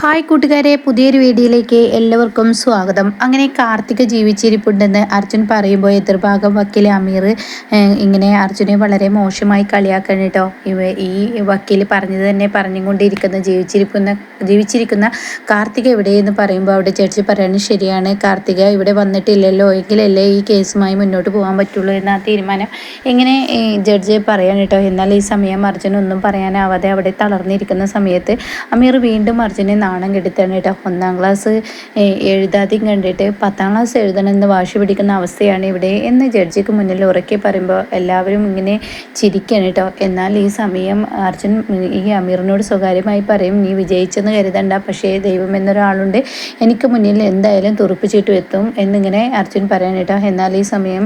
Hi കൂട്ടുകാരെ പുതിയൊരു വീഡിയോയിലേക്ക് എല്ലാവർക്കും സ്വാഗതം. അങ്ങനെ കാർത്തിക ജീവിച്ചിരിപ്പുണ്ടെന്ന് അർജുൻ പറയുമ്പോൾ എതിർഭാഗം വക്കീൽ അമീർ ഇങ്ങനെ അർജുനെ വളരെ മോശമായി കളിയാക്കണം കേട്ടോ. ഇവ ഈ വക്കീൽ പറഞ്ഞത് തന്നെ പറഞ്ഞുകൊണ്ടിരിക്കുന്ന ജീവിച്ചിരിക്കുന്ന ജീവിച്ചിരിക്കുന്ന കാർത്തിക എവിടെയെന്ന് പറയുമ്പോൾ അവിടെ ജഡ്ജി പറയുന്നത് ശരിയാണ് കാർത്തിക ഇവിടെ വന്നിട്ടില്ലല്ലോ. എങ്കിലല്ലേ ഈ കേസുമായി മുന്നോട്ട് പോകാൻ പറ്റുള്ളൂ എന്ന തീരുമാനം ഇങ്ങനെ ജഡ്ജി പറയാൻ കേട്ടോ. എന്നാൽ ഈ സമയം അർജുൻ ഒന്നും പറയാനാവാതെ അവിടെ തളർന്നിരിക്കുന്ന സമയത്ത് അമീർ വീണ്ടും അർജുനെ നാണം കെടുത്താണ് കേട്ടോ. ഒന്നാം ക്ലാസ് എഴുതാതെയും കണ്ടിട്ട് പത്താം ക്ലാസ് എഴുതണമെന്ന് വാശി പിടിക്കുന്ന അവസ്ഥയാണ് ഇവിടെ എന്ന് ജഡ്ജിക്ക് മുന്നിൽ ഉറക്കെ പറയുമ്പോൾ എല്ലാവരും ഇങ്ങനെ ചിരിക്കണം കേട്ടോ. എന്നാൽ ഈ സമയം അർജുൻ ഈ അമീറിനോട് സ്വകാര്യമായി പറയും നീ വിജയിച്ചെന്ന് കരുതണ്ട. പക്ഷേ ദൈവം എന്നൊരാളുണ്ട്. എനിക്ക് മുന്നിൽ എന്തായാലും തുറപ്പിച്ചിട്ട് എത്തും എന്നിങ്ങനെ അർജുൻ പറയാൻ കേട്ടോ. എന്നാൽ ഈ സമയം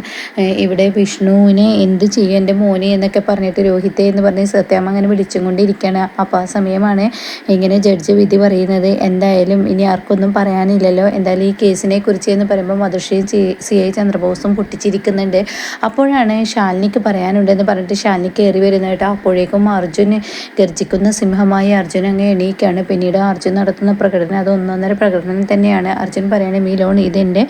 ഇവിടെ വിഷ്ണുവിനെ എന്ത് ചെയ്യും? എന്റെ മോനെ എന്നൊക്കെ പറഞ്ഞിട്ട് രോഹിത്തെ എന്ന് പറഞ്ഞ് സത്യാമ്മ അങ്ങനെ വിളിച്ചും കൊണ്ടിരിക്കുകയാണ് അപ്പോൾ ആ സമയമാണ് ഇങ്ങനെ ജഡ്ജ് വിധി പറയുന്നത്. പറയുന്നത് എന്തായാലും ഇനി ആർക്കൊന്നും പറയാനില്ലല്ലോ. എന്തായാലും ഈ കേസിനെ കുറിച്ച് എന്ന് പറയുമ്പോൾ മധുശ്രീയും സി ഐ ചന്ദ്രബോസും പൊട്ടിച്ചിരിക്കുന്നുണ്ട്. അപ്പോഴാണ് ശാലിനിക്ക് പറയാനുണ്ടെന്ന് പറഞ്ഞിട്ട് ശാലിനി കയറി വരുന്നത് കേട്ടോ. അപ്പോഴേക്കും അർജുൻ ഗർജിക്കുന്ന സിംഹമായി അർജുൻ അങ്ങ് എണീക്കാണ്. പിന്നീട് അർജുൻ നടത്തുന്ന പ്രകടനം അത് ഒന്നൊന്നര പ്രകടനം തന്നെയാണ്. അർജുൻ പറയുന്നത് മീലോൺ ഇതെന്റെ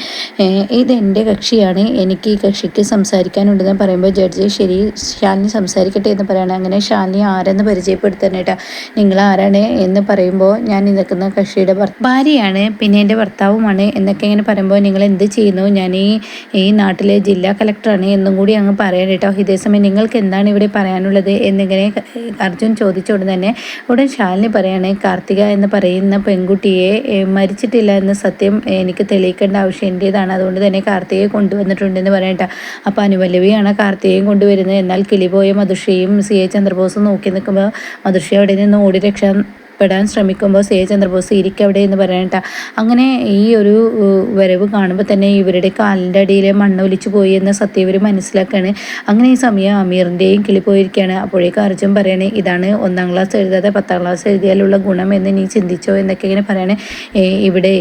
ഇതെന്റെ കക്ഷിയാണ്. എനിക്ക് ഈ കക്ഷിക്ക് സംസാരിക്കാനുണ്ടെന്ന് പറയുമ്പോൾ ജഡ്ജി ശരി ശാലിനി സംസാരിക്കട്ടെ എന്ന് പറയുകയാണ് അങ്ങനെ ശാലിനി ആരെന്ന് പരിചയപ്പെടുത്തണേട്ടാ നിങ്ങൾ ആരാണ്? എന്ന് പറയുമ്പോൾ ഞാൻ ഇതൊക്കെ നിൽക്കുന്ന കക്ഷിയുടെ ഭാര്യയാണ്. പിന്നെ എന്റെ ഭർത്താവുമാണ് എന്നൊക്കെ ഇങ്ങനെ പറയുമ്പോൾ നിങ്ങൾ എന്ത് ചെയ്യുന്നു? ഞാൻ ഈ ഈ നാട്ടിലെ ജില്ലാ കളക്ടറാണ് എന്നും കൂടി അങ്ങ് പറയാൻ കേട്ടോ. ഇതേസമയം നിങ്ങൾക്ക് എന്താണ് ഇവിടെ പറയാനുള്ളത് എന്നിങ്ങനെ അർജുൻ ചോദിച്ച തന്നെ ഉടൻ ശാലിനി പറയാണ് കാർത്തിക എന്ന് പറയുന്ന പെൺകുട്ടിയെ മരിച്ചിട്ടില്ല എന്ന സത്യം എനിക്ക് തെളിയിക്കേണ്ട ആവശ്യം എന്റേതാണ്. അതുകൊണ്ട് തന്നെ കാർത്തികയെ കൊണ്ടുവന്നിട്ടുണ്ടെന്ന് പറയണ്ട അപ്പോൾ അനുവല്ലവിയാണ് കാർത്തികയും കൊണ്ടുവരുന്നത്. എന്നാൽ കിളിപോയ മധുഷയും സി. എ. ചന്ദ്രബോസും നോക്കി നിൽക്കുമ്പോൾ മധുഷ അവിടെ നിന്ന് ഓടി രക്ഷ പെടാൻ ശ്രമിക്കുമ്പോൾ സി ചന്ദ്രബോസ് ഇരിക്കവിടെ എന്ന് പറയണ്ട അങ്ങനെ ഈ ഒരു വരവ് കാണുമ്പോൾ തന്നെ ഇവരുടെ കാലിന്റെ അടിയിലെ മണ്ണ് ഒലിച്ചു പോയി എന്ന സത്യം ഇവർ മനസ്സിലാക്കുകയാണ് അങ്ങനെ ഈ സമയം അമീറിന്റെയും കിളി പോയിരിക്കുകയാണ് അപ്പോഴേക്കും അർജുൻ പറയണേ ഇതാണ് ഒന്നാം ക്ലാസ് എഴുതാതെ പത്താം ക്ലാസ് എഴുതിയാലുള്ള ഗുണം എന്ന് നീ ചിന്തിച്ചോ? എന്നൊക്കെ ഇങ്ങനെ പറയണേ. ഇവിടെ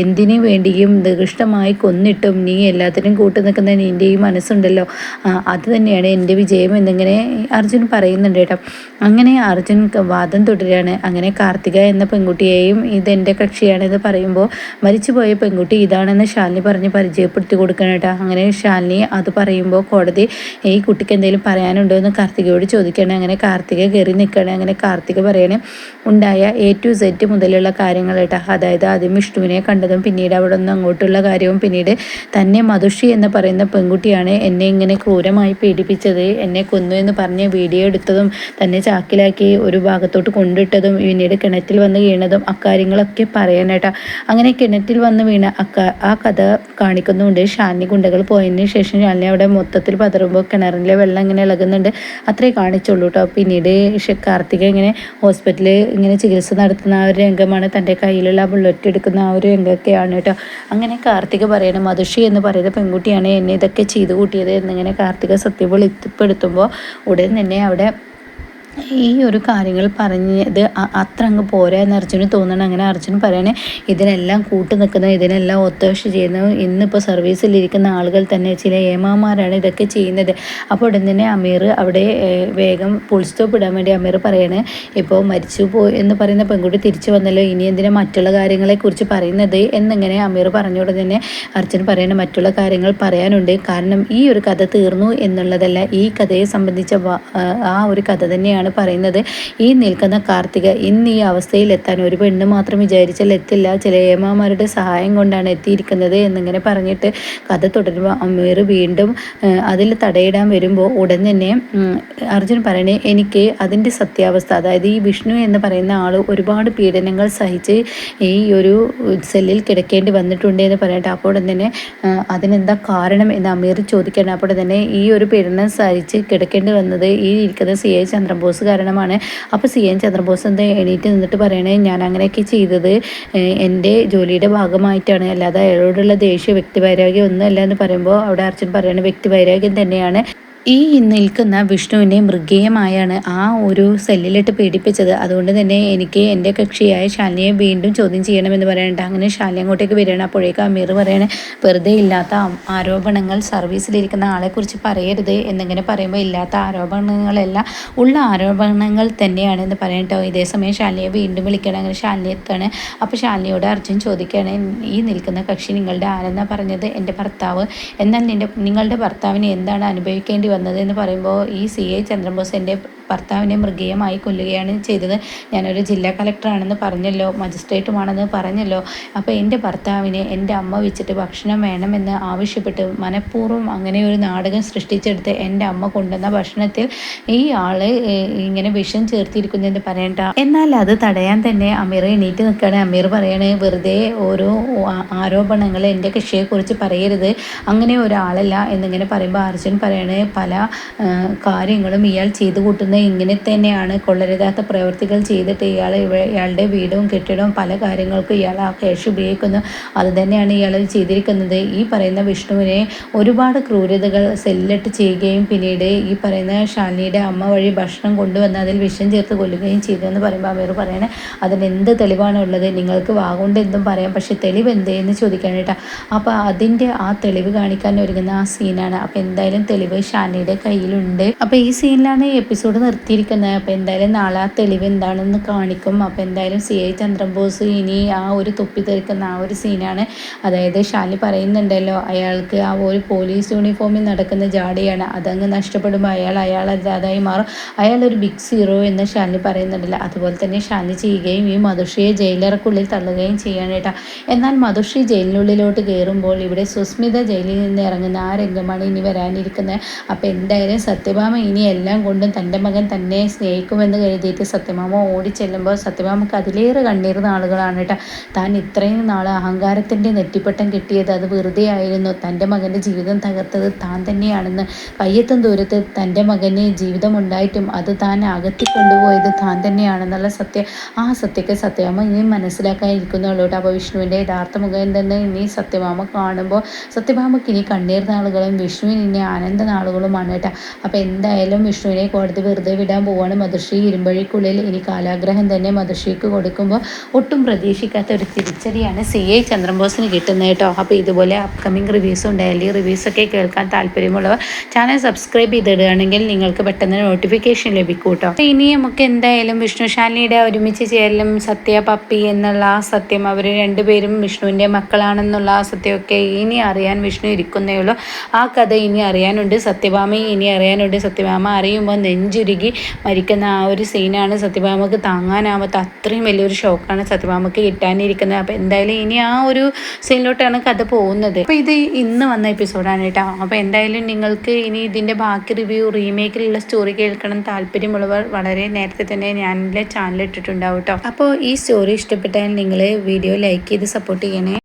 എന്തിനു വേണ്ടിയും നികൃഷ്ടമായി കൊന്നിട്ടും നീ എല്ലാത്തിനും കൂട്ടു നിൽക്കുന്ന നിന്റെ ഈ മനസ്സുണ്ടല്ലോ അത് തന്നെയാണ് എന്റെ വിജയം എന്നിങ്ങനെ അർജുൻ പറയുന്നുണ്ട് കേട്ടോ. അങ്ങനെ അർജുൻ വാദം തുടരുകയാണ്. അങ്ങനെ കാർത്തിക എന്ന പെൺകുട്ടിയെയും ഇതെന്റെ കക്ഷിയാണെന്ന് പറയുമ്പോൾ മരിച്ചുപോയ പെൺകുട്ടി ഇതാണെന്ന് ശാലിനി പറഞ്ഞ് പരിചയപ്പെടുത്തി കൊടുക്കണം കേട്ടോ. അങ്ങനെ ശാലിനി അത് പറയുമ്പോൾ കോടതി ഈ കുട്ടിക്ക് എന്തെങ്കിലും പറയാനുണ്ടോ? എന്ന് കാർത്തികയോട് ചോദിക്കണം അങ്ങനെ കാർത്തിക കയറി നിൽക്കണം അങ്ങനെ കാർത്തിക പറയണേ ഉണ്ടായ എ ടു സെറ്റ് മുതലുള്ള കാര്യങ്ങൾ കേട്ടോ. അതായത് ആദ്യം വിഷ്ണുവിനെ കണ്ടതും പിന്നീട് അവിടെ നിന്ന് അങ്ങോട്ടുള്ള കാര്യവും പിന്നീട് തന്നെ മധുഷി എന്ന് പറയുന്ന പെൺകുട്ടിയാണ് എന്നെ ഇങ്ങനെ ക്രൂരമായി പീഡിപ്പിച്ചത് എന്നെ കൊന്നു എന്ന് പറഞ്ഞ് വീഡിയോ എടുത്തതും തന്നെ ചാക്കിലാക്കി ഒരു ഭാഗത്തോട്ട് കൊണ്ടിട്ടതും പിന്നീട് കിണറ്റിൽ വന്ന് വീണതും അക്കാര്യങ്ങളൊക്കെ പറയാനേട്ടാ അങ്ങനെ കിണറ്റിൽ വന്ന് വീണ അക്ക ആ കഥ കാണിക്കുന്നുണ്ട്. ഷാനി ഗുണ്ടകൾ പോയതിന് ശേഷം ഷാനി അവിടെ മൊത്തത്തിൽ പതറുമ്പോൾ കിണറിലെ വെള്ളം ഇങ്ങനെ ഇളകുന്നുണ്ട്. അത്രേ കാണിച്ചുള്ളൂ കേട്ടോ. പിന്നീട് കാർത്തിക ഇങ്ങനെ ഹോസ്പിറ്റലിൽ ഇങ്ങനെ ചികിത്സ നടത്തുന്ന ആ ഒരു രംഗമാണ്. തന്റെ കയ്യിലുള്ള ബുള്ളറ്റ് എടുക്കുന്ന ആ ഒരു രംഗമൊക്കെയാണ് കേട്ടോ. അങ്ങനെ കാർത്തിക പറയണം മധുഷി എന്ന് പറയുന്ന പെൺകുട്ടിയാണ് എന്നെ ഇതൊക്കെ ചെയ്തു കൂട്ടിയത് എന്നിങ്ങനെ കാർത്തിക സത്യപ്പെടുത്തുമ്പോൾ ഉടൻ തന്നെ അവിടെ ഈ ഒരു കാര്യങ്ങൾ പറഞ്ഞത് അത്ര അങ്ങ് പോരാ എന്ന് അർജുന് തോന്നണം. അങ്ങനെ അർജുൻ പറയണേ ഇതിനെല്ലാം കൂട്ടു നിൽക്കുന്ന ഇതിനെല്ലാം ഒത്താശ ചെയ്യുന്ന ഇന്നിപ്പോൾ സർവീസിലിരിക്കുന്ന ആളുകൾ തന്നെ ചില ഏമാമാരാണ് ഇതൊക്കെ ചെയ്യുന്നത്. അപ്പോൾ ഉടൻ തന്നെ അമീർ അവിടെ വേഗം ഫുൾ സ്റ്റോപ്പ് ഇടാൻ വേണ്ടി അമീർ പറയണേ ഇപ്പോൾ മരിച്ചു പോയി എന്ന് പറയുന്ന പെൺകുട്ടി തിരിച്ചു വന്നല്ലോ. ഇനി എന്തിനാ മറ്റുള്ള കാര്യങ്ങളെക്കുറിച്ച് പറയുന്നത്? എന്നിങ്ങനെ അമീർ പറഞ്ഞുകൊണ്ട് തന്നെ അർജുൻ പറയണ മറ്റുള്ള കാര്യങ്ങൾ പറയാനുണ്ട്. കാരണം ഈ ഒരു കഥ തീർന്നു എന്നുള്ളതല്ല. ഈ കഥയെ സംബന്ധിച്ച ആ ഒരു കഥ തന്നെയാണ്. പറയുന്നത്. ഈ നിൽക്കുന്ന കാർത്തിക ഇന്ന് ഈ അവസ്ഥയിൽ എത്താൻ ഒരു പെണ്ണ് മാത്രം വിചാരിച്ചാൽ എത്തില്ല. ചില ഏമാമാരുടെ സഹായം കൊണ്ടാണ് എത്തിയിരിക്കുന്നത് എന്നിങ്ങനെ പറഞ്ഞിട്ട് കഥ തുടരുമ്പോൾ അമീർ വീണ്ടും അതിൽ തടയിടാൻ വരുമ്പോൾ ഉടൻ തന്നെ അർജുൻ പറയണേ എനിക്ക് അതിന്റെ സത്യാവസ്ഥ അതായത് ഈ വിഷ്ണു എന്ന് പറയുന്ന ആൾ ഒരുപാട് പീഡനങ്ങൾ സഹിച്ച് ഈ ഒരു സെല്ലിൽ കിടക്കേണ്ടി വന്നിട്ടുണ്ട് എന്ന് പറയട്ടെ അപ്പോൾ തന്നെ അതിനെന്താ കാരണം എന്ന് അമീർ ചോദിക്കണം അപ്പോൾ തന്നെ ഈ ഒരു പീഡനം സഹിച്ച് കിടക്കേണ്ടി വന്നത് ഈ ഇരിക്കുന്ന സി എ ചന്ദ്രബോസ് ചന്ദ്രബോസ് കാരണമാണ്. അപ്പോൾ സി എൻ ചന്ദ്രബോസ് എന്താ എണീറ്റ് നിന്നിട്ട് പറയണേ ഞാൻ അങ്ങനെയൊക്കെ ചെയ്തത് എന്റെ ജോലിയുടെ ഭാഗമായിട്ടാണ്. അല്ലാതെ അയാളോടുള്ള ദേഷ്യ വ്യക്തിവൈരാഗ്യം ഒന്നുമല്ല എന്ന് പറയുമ്പോൾ അവിടെ അർജുൻ പറയുന്നത് വ്യക്തിവൈരാഗ്യം തന്നെയാണ്. ഈ നിൽക്കുന്ന വിഷ്ണുവിനെ മൃഗീയമായാണ് ആ ഒരു സെല്ലിലിട്ട് പീഡിപ്പിച്ചത്. അതുകൊണ്ട് തന്നെ എനിക്ക് എന്റെ കക്ഷിയായ ശാലിനിയെ വീണ്ടും ചോദ്യം ചെയ്യണമെന്ന് പറയണ്ട അങ്ങനെ ശാലിനി അങ്ങോട്ടേക്ക് വരികയാണ്. അപ്പോഴേക്ക് അമീർ പറയണ വെറുതെ ഇല്ലാത്ത ആരോപണങ്ങൾ സർവീസിലിരിക്കുന്ന ആളെക്കുറിച്ച് പറയരുത് എന്നിങ്ങനെ പറയുമ്പോൾ ഇല്ലാത്ത ആരോപണങ്ങളെല്ലാം ഉള്ള ആരോപണങ്ങൾ തന്നെയാണ് എന്ന് പറയട്ടോ ഇതേസമയം ശാലിനിയെ വീണ്ടും വിളിക്കണം അങ്ങനെ ശാലിനി എത്താണ്? അപ്പോൾ ശാലിനിയോട് അർജുൻ ചോദിക്കുകയാണ് ഈ നിൽക്കുന്ന കക്ഷി നിങ്ങളുടെ ആരെന്നാണ് പറഞ്ഞത്? എന്റെ ഭർത്താവ്? എന്നാൽ നിന്റെ നിങ്ങളുടെ ഭർത്താവിനെ എന്താണ് അനുഭവിക്കേണ്ടി വന്നത് എന്ന് പറയുമ്പോൾ ഈ സി എ ചന്ദ്രബോസ് എന്റെ ഭർത്താവിനെ മൃഗീയമായി കൊല്ലുകയാണ് ചെയ്തത്. ഞാനൊരു ജില്ലാ കളക്ടറാണെന്ന് പറഞ്ഞല്ലോ മജിസ്ട്രേറ്റുമാണെന്ന് പറഞ്ഞല്ലോ. അപ്പോൾ എന്റെ ഭർത്താവിനെ എന്റെ അമ്മ വെച്ചിട്ട് ഭക്ഷണം വേണമെന്ന് ആവശ്യപ്പെട്ട് മനഃപൂർവം അങ്ങനെ ഒരു നാടകം സൃഷ്ടിച്ചെടുത്ത് എന്റെ അമ്മ കൊണ്ടുവന്ന ഭക്ഷണത്തിൽ ഈ ആൾ ഇങ്ങനെ വിഷം ചേർത്തിരിക്കുന്നതെന്ന് പറയണ്ട. എന്നാൽ അത് തടയാൻ തന്നെ അമീർ എണീറ്റ് നിൽക്കുകയാണ്. അമീർ പറയാണ് വെറുതെ ഓരോ ആരോപണങ്ങൾ എന്റെ കൃഷിയെക്കുറിച്ച് പറയരുത്. അങ്ങനെ ഒരാളല്ല എന്നിങ്ങനെ പറയുമ്പോൾ അർജുൻ പറയണേ പല കാര്യങ്ങളും ഇയാൾ ചെയ്തു കൂട്ടുന്ന ഇങ്ങനെ തന്നെയാണ് കൊള്ളരുതാത്ത പ്രവൃത്തികൾ ചെയ്തിട്ട് ഇയാൾ ഇയാളുടെ വീടും കെട്ടിടവും പല കാര്യങ്ങൾക്കും ഇയാൾ ആ ക്യാഷ് ഉപയോഗിക്കുന്നു. അത് തന്നെയാണ് ഇയാൾ ചെയ്തിരിക്കുന്നത്. ഈ പറയുന്ന വിഷ്ണുവിനെ ഒരുപാട് ക്രൂരതകൾ സെല്ലിട്ട് ചെയ്യുകയും പിന്നീട് ഈ പറയുന്ന ഷാലിനിയുടെ അമ്മ വഴി ഭക്ഷണം കൊണ്ടുവന്ന് അതിൽ വിഷം ചേർത്ത് കൊല്ലുകയും ചെയ്തു എന്ന് പറയുമ്പോൾ അവർ പറയണേ അതിന് എന്ത് തെളിവാണ് ഉള്ളത് നിങ്ങൾക്ക് വാഗുകൊണ്ട് എന്തും പറയാം പക്ഷേ തെളിവ് എന്ത് എന്ന് ചോദിക്കാനായിട്ടാ അപ്പോൾ അതിന്റെ ആ തെളിവ് കാണിക്കാൻ ഒരുങ്ങുന്ന ആ സീനാണ് അപ്പോൾ എന്തായാലും തെളിവ് ഷാനിയുടെ കയ്യിലുണ്ട്. അപ്പോൾ ഈ സീനിലാണ് എപ്പിസോഡ് നിർത്തിയിരിക്കുന്നത്. അപ്പോൾ എന്തായാലും നാളെ ആ തെളിവ് എന്താണെന്ന് കാണിക്കും. അപ്പോൾ എന്തായാലും സി ഐ ചന്ദ്രബോസ് ഇനി ആ ഒരു തൊപ്പി തെറിക്കുന്ന ആ ഒരു സീനാണ്. അതായത് ഷാലി പറയുന്നുണ്ടല്ലോ അയാൾക്ക് ആ ഒരു പോലീസ് യൂണിഫോമിൽ നടക്കുന്ന ജാടിയാണ് അതങ്ങ് നഷ്ടപ്പെടുമ്പോൾ അയാൾ അയാൾ അല്ലാതായി മാറും. അയാൾ ഒരു ബിഗ് സീറോ എന്ന് ഷാലി പറയുന്നുണ്ടല്ലോ. അതുപോലെ തന്നെ ഷാലി ചെയ്യുകയും ഈ മധുഷിയെ ജയിലറക്കുള്ളിൽ തള്ളുകയും ചെയ്യാണ് കേട്ടോ. എന്നാൽ മധുഷി ജയിലിനുള്ളിലോട്ട് കയറുമ്പോൾ ഇവിടെ സുസ്മിത ജയിലിൽ നിന്ന് ഇറങ്ങുന്ന ആ രംഗമാണ് ഇനി വരാനിരിക്കുന്നത്. അപ്പോൾ എന്തായാലും സത്യഭാമ ഇനി എല്ലാം കൊണ്ടും തന്റെ മകൻ തന്നെ സ്നേഹിക്കുമെന്ന് കരുതിയിട്ട് സത്യമാമ ഓടിച്ചെല്ലുമ്പോൾ സത്യമാമക്ക് അതിലേറെ കണ്ണീർ ആളുകളാണ് കേട്ടോ താൻ ഇത്രയും നാൾ അഹങ്കാരത്തിന്റെ നെറ്റിപ്പട്ടം കിട്ടിയത് അത് വെറുതെ ആയിരുന്നു. തന്റെ മകന്റെ ജീവിതം തകർത്തത് താൻ തന്നെയാണെന്ന്. കയ്യെത്തും ദൂരത്ത് തന്റെ മകന് ജീവിതമുണ്ടായിട്ടും അത് താൻ അകത്തി കൊണ്ടുപോയത് താൻ തന്നെയാണെന്നുള്ള സത്യം ആ സത്യത്തെ സത്യമാമ ഇനി മനസ്സിലാക്കാനിരിക്കുന്നുള്ളൂ കേട്ടോ അപ്പോൾ വിഷ്ണുവിന്റെ യഥാർത്ഥ മുഖം എന്തെന്ന് ഇനി സത്യമാമ കാണുമ്പോൾ സത്യഭാമക്ക് ഇനി കണ്ണീർ നാളുകളും വിഷ്ണുവിന് ഇനി ആനന്ദ നാളുകളുമാണ് കേട്ടോ അപ്പോൾ എന്തായാലും വിഷ്ണുവിനെ കോടതി വെറുതെ വെറുതെ വിടാൻ പോവാണ് മധുശ്രീ ഇരുമ്പഴിക്കുള്ളിൽ ഇനി കാലാഗ്രഹം തന്നെ മധുശ്രീക്ക് കൊടുക്കുമ്പോൾ ഒട്ടും പ്രതീക്ഷിക്കാത്ത ഒരു തിരിച്ചടിയാണ് സി എ ചന്ദ്രബോസിന് കിട്ടുന്നത് കേട്ടോ. അപ്പോൾ ഇതുപോലെ അപ്കമിങ് റിവ്യൂസും ഡെയിലി റിവ്യൂസൊക്കെ കേൾക്കാൻ താല്പര്യമുള്ളവർ ചാനൽ സബ്സ്ക്രൈബ് ചെയ്തിടുകയാണെങ്കിൽ നിങ്ങൾക്ക് പെട്ടെന്ന് നോട്ടിഫിക്കേഷൻ ലഭിക്കും കേട്ടോ. അപ്പോൾ ഇനി നമുക്ക് എന്തായാലും വിഷ്ണുശാലിനിയുടെ ഒരുമിച്ച് ചേരലും സത്യ പപ്പി എന്നുള്ള ആ സത്യം അവർ രണ്ടുപേരും വിഷ്ണുവിന്റെ മക്കളാണെന്നുള്ള ആ സത്യമൊക്കെ ഇനി അറിയാൻ വിഷ്ണു ഇരിക്കുന്നേ ഉള്ളൂ. ആ കഥ ഇനി അറിയാനുണ്ട്. സത്യഭാമയും ഇനി അറിയാനുണ്ട്. സത്യഭാമ അറിയുമ്പോൾ നെഞ്ചുരി ഉരുകി മരിക്കുന്ന ആ ഒരു സീനാണ് സത്യഭാമക്ക് താങ്ങാനാവാത്ത അത്രയും വലിയൊരു ഷോക്കാണ് സത്യഭാമക്ക് കിട്ടാനിരിക്കുന്നത്. അപ്പോൾ എന്തായാലും ഇനി ആ ഒരു സീനിലോട്ടാണ് കഥ പോകുന്നത്. അപ്പോൾ ഇത് ഇന്ന് വന്ന എപ്പിസോഡാണ് കേട്ടോ. അപ്പോൾ എന്തായാലും നിങ്ങൾക്ക് ഇനി ഇതിന്റെ ബാക്കി റിവ്യൂ റീമേക്കിലുള്ള സ്റ്റോറി കേൾക്കണം താല്പര്യമുള്ളവർ വളരെ നേരത്തെ തന്നെ ഞാൻ ചാനൽ ഇട്ടിട്ടുണ്ടാവും കേട്ടോ. അപ്പോൾ ഈ സ്റ്റോറി ഇഷ്ടപ്പെട്ടാൽ നിങ്ങൾ വീഡിയോ ലൈക്ക് ചെയ്ത് സപ്പോർട്ട് ചെയ്യണേ.